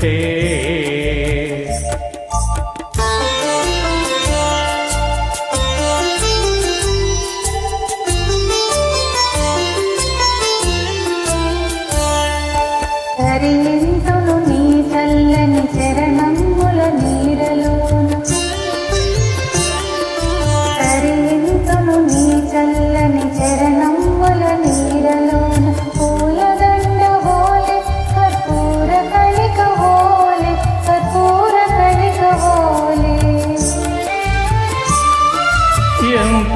దోచుకొందువటే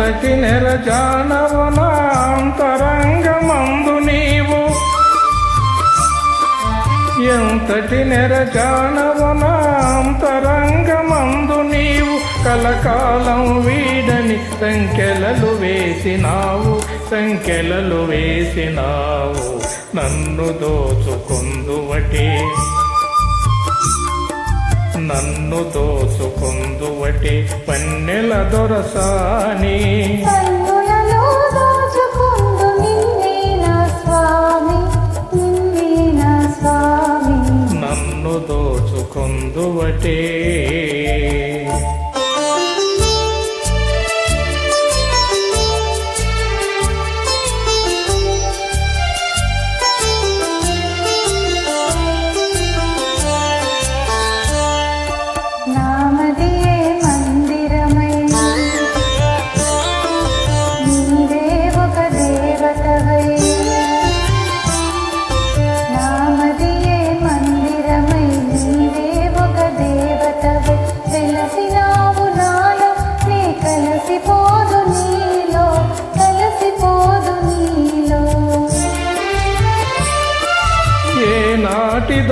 ఎంతటి నెరజానవనాంతరంగమందు నీవు. ఎంతటి నెరజానవనాంతరంగమందు నీవు. కలకాలం వీడని సంఖ్యలలు వేసినావు సంఖ్యలలు వేసినావు. నన్ను దోచుకుందువటే. నన్ను దోచుకొందువటే పన్నెల దొరసాని. నన్ను దోచుకొందువటే.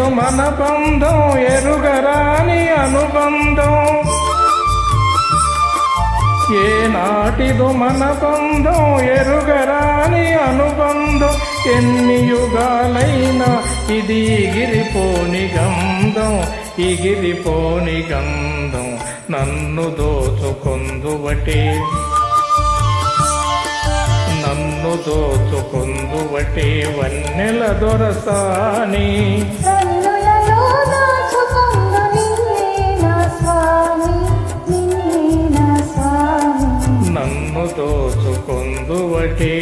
నాటిదో మన బంధం ఎరుగరాని అనుబంధం. ఏ నాటిదు మన బంధం ఎరుగరాని అనుబంధం. ఎన్ని యుగాలైనా ఇది గిరిపోని గంధం ఇగిరిపోని గంధం. నన్ను దోచుకొందువటే. నన్ను దోచుకొందువటే వన్నెల దొరసాని. దోచుకొందువటే